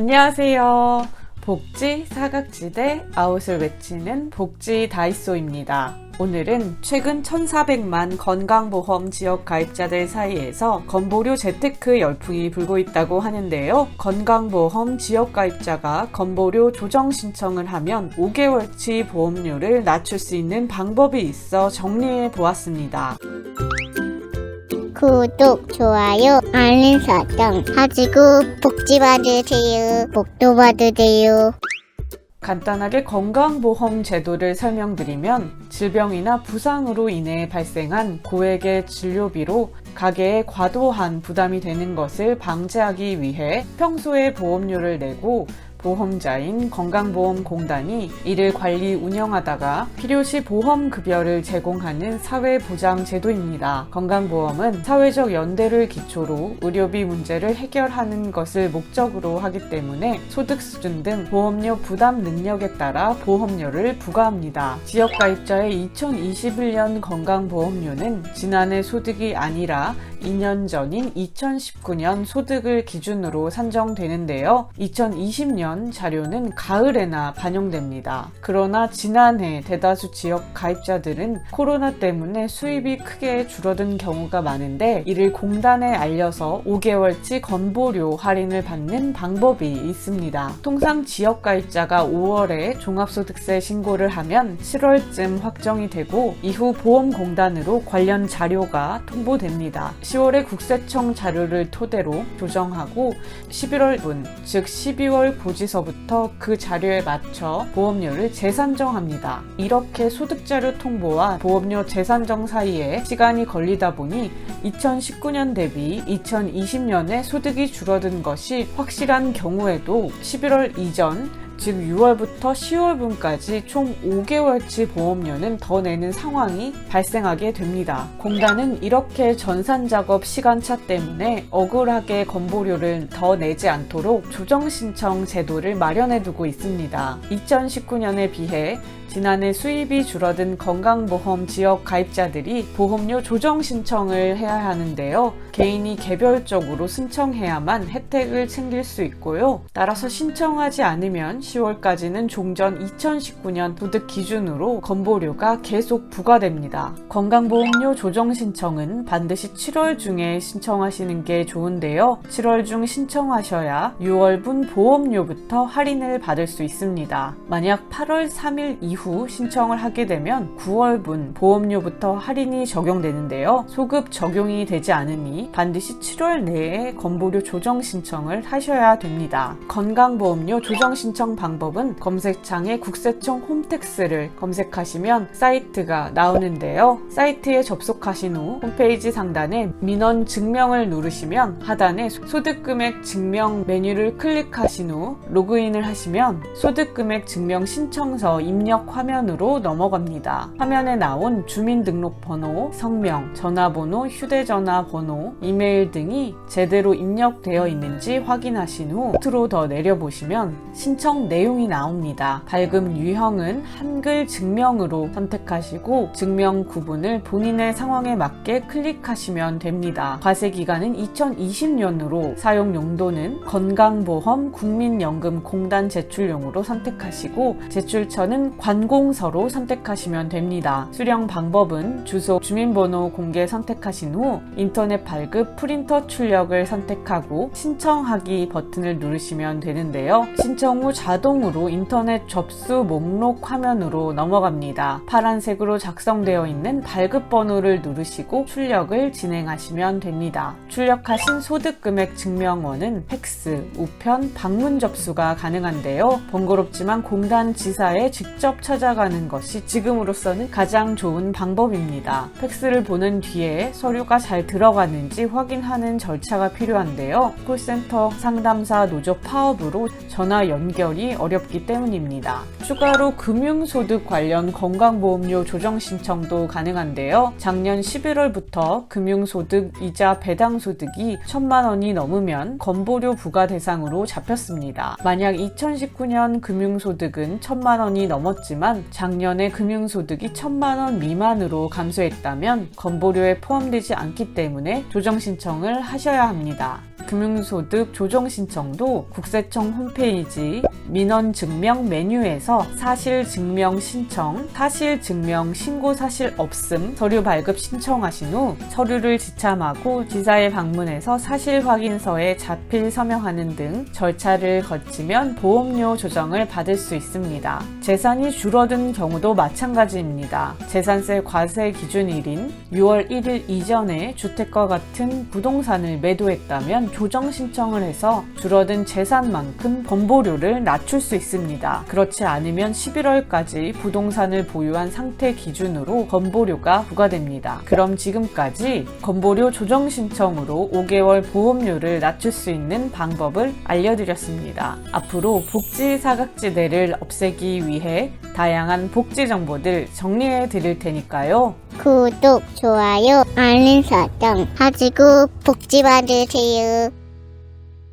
안녕하세요. 복지 사각지대 아웃을 외치는 복지 다이소입니다. 오늘은 최근 1,400만 건강보험 지역 가입자들 사이에서 건보료 재테크 열풍이 불고 있다고 하는데요. 건강보험 지역 가입자가 건보료 조정 신청을 하면 5개월치 보험료를 낮출 수 있는 방법이 있어 정리해 보았습니다. 구독, 좋아요, 알림 설정 하시고 복지 받으세요. 복도 받으세요. 간단하게 건강보험 제도를 설명드리면 질병이나 부상으로 인해 발생한 고액의 진료비로 가게에 과도한 부담이 되는 것을 방지하기 위해 평소에 보험료를 내고 보험자인 건강보험공단이 이를 관리 운영하다가 필요시 보험급여를 제공하는 사회보장제도입니다. 건강보험은 사회적 연대를 기초로 의료비 문제를 해결하는 것을 목적으로 하기 때문에 소득 수준 등 보험료 부담 능력에 따라 보험료를 부과합니다. 지역가입자의 2021년 건강보험료는 지난해 소득이 아니라 2년 전인 2019년 소득을 기준으로 산정되는데요. 2020년 자료는 가을에나 반영됩니다. 그러나 지난해 대다수 지역 가입자들은 코로나 때문에 수입이 크게 줄어든 경우가 많은데 이를 공단에 알려서 5개월치 건보료 할인을 받는 방법이 있습니다. 통상 지역 가입자가 5월에 종합소득세 신고를 하면 7월쯤 확정이 되고 이후 보험공단으로 관련 자료가 통보됩니다. 10월에 국세청 자료를 토대로 조정하고 11월분, 즉 12월 고지 서부터 그 자료에 맞춰 보험료를 재산정합니다. 이렇게 소득자료 통보와 보험료 재산정 사이에 시간이 걸리다 보니 2019년 대비 2020년에 소득이 줄어든 것이 확실한 경우에도 11월 이전 즉 6월부터 10월분까지 총 5개월치 보험료는 더 내는 상황이 발생하게 됩니다. 공단은 이렇게 전산 작업 시간차 때문에 억울하게 건보료를 더 내지 않도록 조정 신청 제도를 마련해 두고 있습니다. 2019년에 비해 지난해 수입이 줄어든 건강보험 지역 가입자들이 보험료 조정 신청을 해야 하는데요. 개인이 개별적으로 신청해야만 혜택을 챙길 수 있고요. 따라서 신청하지 않으면 10월까지는 종전 2019년 소득 기준으로 건보료가 계속 부과됩니다. 건강보험료 조정 신청은 반드시 7월 중에 신청하시는 게 좋은데요. 7월 중 신청하셔야 6월분 보험료부터 할인을 받을 수 있습니다. 만약 8월 3일 이후 이후 신청을 하게 되면 9월분 보험료부터 할인이 적용되는데요. 소급 적용이 되지 않으니 반드시 7월 내에 건보료 조정 신청을 하셔야 됩니다. 건강보험료 조정 신청 방법은 검색창에 국세청 홈택스를 검색하시면 사이트가 나오는데요. 사이트에 접속하신 후 홈페이지 상단에 민원 증명을 누르시면 하단에 소득금액 증명 메뉴를 클릭하신 후 로그인을 하시면 소득금액 증명 신청서 입력 화면으로 넘어갑니다. 화면에 나온 주민등록번호, 성명, 전화번호, 휴대전화 번호, 이메일 등이 제대로 입력되어 있는지 확인하신 후 끝으로 더 내려보시면 신청 내용이 나옵니다. 발급 유형은 한글 증명으로 선택하시고 증명 구분을 본인의 상황에 맞게 클릭하시면 됩니다. 과세 기간은 2020년으로 사용 용도는 건강보험 국민연금 공단 제출용으로 선택하시고 제출처는 관공서로 선택하시면 됩니다. 수령 방법은 주소, 주민번호 공개 선택하신 후 인터넷 발급 프린터 출력을 선택하고 신청하기 버튼을 누르시면 되는데요. 신청 후 자동으로 인터넷 접수 목록 화면으로 넘어갑니다. 파란색으로 작성되어 있는 발급 번호를 누르시고 출력을 진행하시면 됩니다. 출력하신 소득금액 증명원은 팩스, 우편, 방문 접수가 가능한데요. 번거롭지만 공단 지사에 직접 찾아가는 것이 지금으로서는 가장 좋은 방법입니다. 팩스를 보는 뒤에 서류가 잘 들어가는 지 확인하는 절차가 필요한데요. 콜센터 상담사 노조 파업으로 전화 연결이 어렵기 때문입니다. 추가로 금융소득 관련 건강보험료 조정 신청도 가능한데요. 작년 11월부터 금융소득 이자 배당소득이 1천만 원이 넘으면 건보료 부과 대상으로 잡혔습니다. 만약 2019년 금융소득은 1천만 원이 넘었지만 작년에 금융소득이 1천만 원 미만으로 감소했다면 건보료에 포함되지 않기 때문에 조정 신청을 하셔야 합니다. 금융소득 조정 신청도 국세청 홈페이지 민원 증명 메뉴에서 사실 증명 신청, 사실 증명 신고 사실 없음 서류 발급 신청하신 후 서류를 지참하고 지사에 방문해서 사실 확인서에 자필 서명하는 등 절차를 거치면 보험료 조정을 받을 수 있습니다. 재산이 줄어든 경우도 마찬가지입니다. 재산세 과세 기준일인 6월 1일 이전에 주택과 같은 부동산을 매도했다면 조정 신청을 해서 줄어든 재산만큼 건보료를 낮출 수 있습니다. 그렇지 않으면 11월까지 부동산을 보유한 상태 기준으로 건보료가 부과됩니다. 그럼 지금까지 건보료 조정 신청으로 5개월 보험료를 낮출 수 있는 방법을 알려드렸습니다. 앞으로 복지 사각지대를 없애기 위해 다양한 복지 정보들 정리해 드릴 테니까요. 구독, 좋아요, 알림 설정 하시고 복지 받으세요.